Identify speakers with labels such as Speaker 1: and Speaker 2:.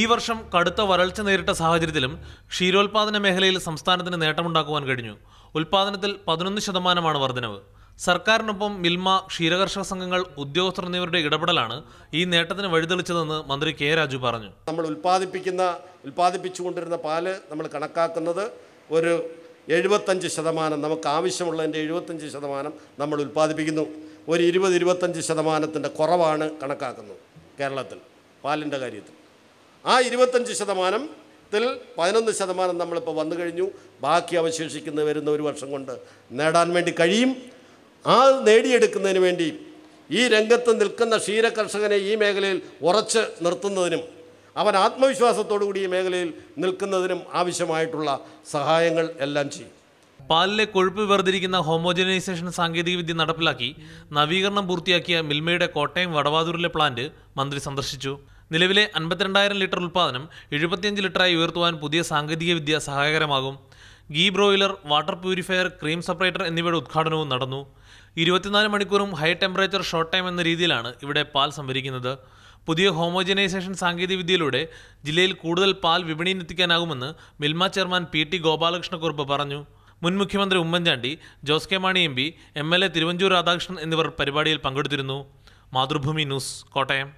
Speaker 1: ഈ വർഷം കടുത്ത വരൾച്ച നേരിട്ട സാഹചര്യത്തിലും ക്ഷീരോത്പാദന മേഖലയിൽ സംസ്ഥാനത്തിന് നേട്ടമുണ്ടാക്കുവാൻ കഴിഞ്ഞു. ഉൽപാദനത്തിൽ പതിനൊന്ന് ശതമാനമാണ് വർധനവ്. സർക്കാരിനൊപ്പം മിൽമ ക്ഷീരകർഷക സംഘങ്ങൾ ഉദ്യോഗസ്ഥർ എന്നിവരുടെ ഇടപെടലാണ് ഈ നേട്ടത്തിന് വഴിതെളിച്ചതെന്ന് മന്ത്രി കെ രാജു പറഞ്ഞു.
Speaker 2: നമ്മൾ ഉൽപ്പാദിപ്പിക്കുന്ന ഉൽപ്പാദിപ്പിച്ചുകൊണ്ടിരുന്ന പാൽ നമ്മൾ കണക്കാക്കുന്നത് ഒരു എഴുപത്തഞ്ച് ശതമാനം നമുക്ക് ആവശ്യമുള്ളതിന്റെ എഴുപത്തഞ്ച് ശതമാനം നമ്മൾ ഉൽപ്പാദിപ്പിക്കുന്നു ഒരു ഇരുപത് ഇരുപത്തഞ്ച് ശതമാനത്തിന്റെ കുറവാണ് കണക്കാക്കുന്നത് കേരളത്തിൽ പാലിന്റെ കാര്യത്തിൽ. ആ ഇരുപത്തഞ്ച് ശതമാനത്തിൽ പതിനൊന്ന് ശതമാനം നമ്മളിപ്പോൾ വന്നു കഴിഞ്ഞു. ബാക്കി അവശേഷിക്കുന്ന വരുന്ന ഒരു വർഷം കൊണ്ട് നേടാൻ വേണ്ടി കഴിയും. ആ നേടിയെടുക്കുന്നതിന് വേണ്ടി ഈ രംഗത്ത് നിൽക്കുന്ന ക്ഷീര കർഷകനെ ഈ മേഖലയിൽ ഉറച്ച് നിർത്തുന്നതിനും അവൻ ആത്മവിശ്വാസത്തോടു കൂടി ഈ മേഖലയിൽ നിൽക്കുന്നതിനും ആവശ്യമായിട്ടുള്ള സഹായങ്ങൾ എല്ലാം ചെയ്യും.
Speaker 1: പാലിലെ കൊഴുപ്പ് വേർതിരിക്കുന്ന ഹോമോജനൈസേഷൻ സാങ്കേതികവിദ്യ നടപ്പിലാക്കി നവീകരണം പൂർത്തിയാക്കിയ മിൽമയുടെ കോട്ടയം വടവാതൂരിലെ പ്ലാന്റ് മന്ത്രി സന്ദർശിച്ചു. നിലവിലെ അൻപത്തിരണ്ടായിരം ലിറ്റർ ഉൽപ്പാദനം എഴുപത്തിയഞ്ച് ലിറ്ററായി ഉയർത്തുവാൻ പുതിയ സാങ്കേതികവിദ്യ സഹായകരമാകും. Ghee broiler water purifier cream separator എന്നിവയുടെ ഉദ്ഘാടനവും നടന്നു. ഇരുപത്തിനാല് മണിക്കൂറും ഹൈ ടെമ്പറേച്ചർ ഷോർട്ട് ടൈം എന്ന രീതിയിലാണ് ഇവിടെ പാൽ സംഭരിക്കുന്നത്. പുതിയ ഹോമോജനൈസേഷൻ സാങ്കേതികവിദ്യയിലൂടെ ജില്ലയിൽ കൂടുതൽ പാൽ വിപണിയിലെത്തിക്കാനാകുമെന്ന് Milma chairman P T Gopalakrishna Kurup പറഞ്ഞു. മുൻ മുഖ്യമന്ത്രി Oommen Chandy Jose K Mani M P M L A Thiruvanchoor Radhakrishnan എന്നിവർ പരിപാടിയിൽ പങ്കെടുത്തിരുന്നു. മാതൃഭൂമി ന്യൂസ് കോട്ടയം.